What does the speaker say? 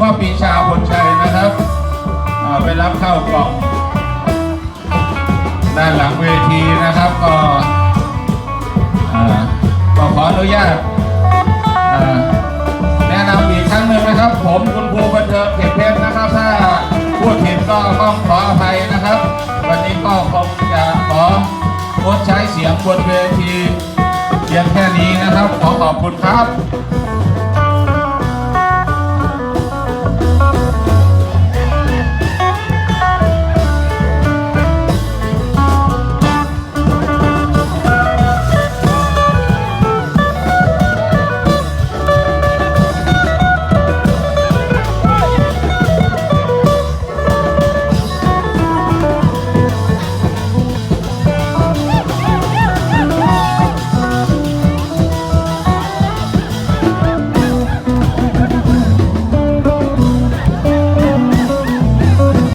พ่อปีชาผลชัยนะครับไปรับเข้ากล่อง ด้านหลังเวทีนะครับก็ก็ขออนุญาตแนะนำอีกครั้งหนึ่งนะครับ ผมคุณภูบันเทิงเพชรนะครับ ถ้าพูดผิดก็ต้องขออภัยนะครับ วันนี้ก็คงจะของดใช้เสียงบนเวทีเพียงแค่นี้นะครับ ขอขอบคุณครับ